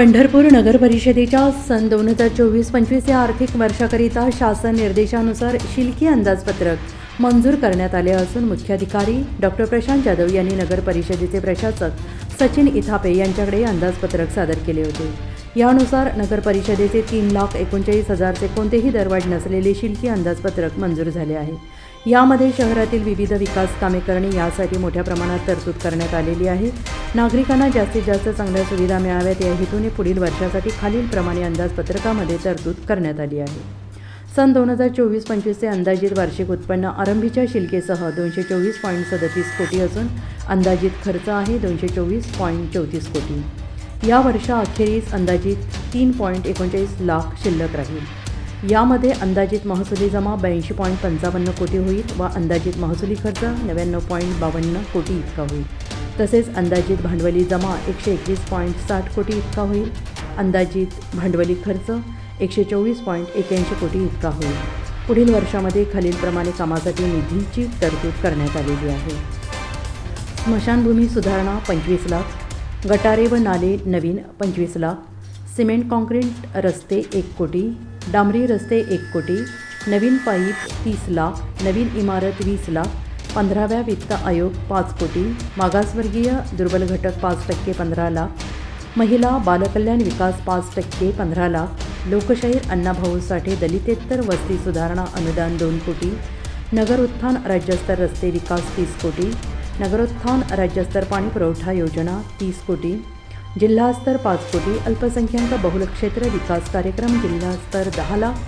पंढरपूर नगर परिषदेच्या सन दोन हजार चोवीस पंचवीस या आर्थिक वर्षाकरिता शासन निर्देशानुसार शिल्की अंदाजपत्रक मंजूर करण्यात आले असून मुख्याधिकारी डॉक्टर प्रशांत जाधव यांनी नगर परिषदेचे प्रशासक सचिन इथापे यांच्याकडे अंदाजपत्रक सादर केले होते. यानुसार नगर परिषदेचे तीन लाख एकोणचाळीस हजारचे कोणतेही दरवाढ नसलेले शिल्की अंदाजपत्रक मंजूर झाले आहे. यामध्ये शहरातील विविध विकास कामे करणे यासाठी मोठ्या प्रमाणात तरतूद करण्यात आलेली आहे. नागरिकांना जास्तीत जास्त चांगल्या सुविधा मिळाव्यात या हेतूने पुढील वर्षासाठी खालीलप्रमाणे अंदाजपत्रकामध्ये तरतूद करण्यात आली आहे. सन दोन हजार चोवीस पंचवीसचे अंदाजित वार्षिक उत्पन्न आरंभीच्या शिल्केसह दोनशे चोवीस पॉईंट सदतीस कोटी असून अंदाजित खर्च आहे दोनशे चोवीस पॉईंट चौतीस कोटी. या वर्षाअखेरीस अंदाजित तीन पॉईंट एकोणचाळीस लाख शिल्लक राहील. यामध्ये अंदाजित महसुली जमा ब्याऐंशी पॉईंट पंचावन्न कोटी होईल व अंदाजित महसुली खर्च नव्याण्णव पॉईंट बावन्न कोटी इतका होईल. तसेच अंदाजित भांडवली जमा एकशे एकवीस पॉईंट साठ कोटी इतका होईल. अंदाजित भांडवली खर्च एकशे चोवीस पॉईंट एक्याऐंशी कोटी इतका होईल. पुढील वर्षामध्ये खालीलप्रमाणे कामासाठी निधीची तरतूद करण्यात आलेली आहे. स्मशानभूमी सुधारणा पंचवीस लाख. गटारे व नाले नवीन पंचवीस लाख. सिमेंट कॉन्क्रीट रस्ते एक कोटी. डांबरी रस्ते एक कोटी. नवीन पाईप तीस लाख. नवीन इमारत वीस लाख. पंधराव्या वित्त आयोग पाच कोटी मागासवर्गीय दुर्बल घटक पाच टक्के पंधरा लाख महिला बालकल्याण विकास पाच टक्के पंधरा लाख लोकशाहीर अण्णाभाऊ साठे दलितेतर वस्ती सुधारणा अनुदान दोन कोटी नगर उत्थान राज्यस्तर रस्ते विकास तीस कोटी नगरोत्थान राज्यस्तर पाणी पुरवठा योजना तीस कोटी जिल्हास्तर पाच कोटी अल्पसंख्याक बहुल क्षेत्र विकास कार्यक्रम जिल्हास्तर दहा लाख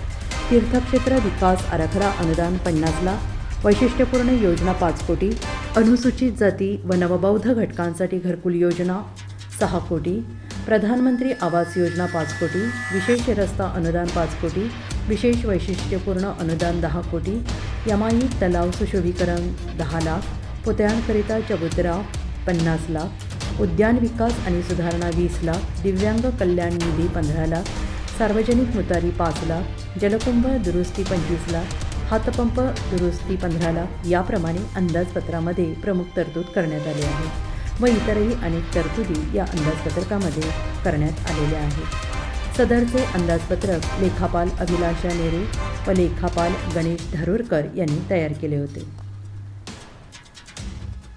तीर्थक्षेत्र विकास आराखडा अनुदान पन्नास लाख वैशिष्ट्यपूर्ण योजना पाच कोटी अनुसूचित जाती व नवबौद्ध घटकांसाठी घरकुल योजना सहा कोटी प्रधानमंत्री आवास योजना पाच कोटी विशेष रस्ता अनुदान पाच कोटी विशेष वैशिष्ट्यपूर्ण अनुदान दहा कोटी यमाई तलाव सुशोभीकरण दहा लाख पुतळ्यांकरिता चबुतरा पन्नास लाख उद्यान विकास आणि सुधारणा वीस लाख दिव्यांग कल्याण निधी पंधरा लाख सार्वजनिक मुतारी पाच लाख जलकुंभ दुरुस्ती पंचवीस लाख हातपंप दुरुस्ती पंधराला याप्रमाणे अंदाजपत्रामध्ये प्रमुख तरतूद करण्यात आली आहे व इतरही अनेक तरतुदी या अंदाजपत्रकामध्ये करण्यात आलेल्या आहेत. सदरचे अंदाजपत्रक लेखापाल अभिलाषा नेरे व लेखापाल गणेश धारुरकर यांनी तयार केले होते.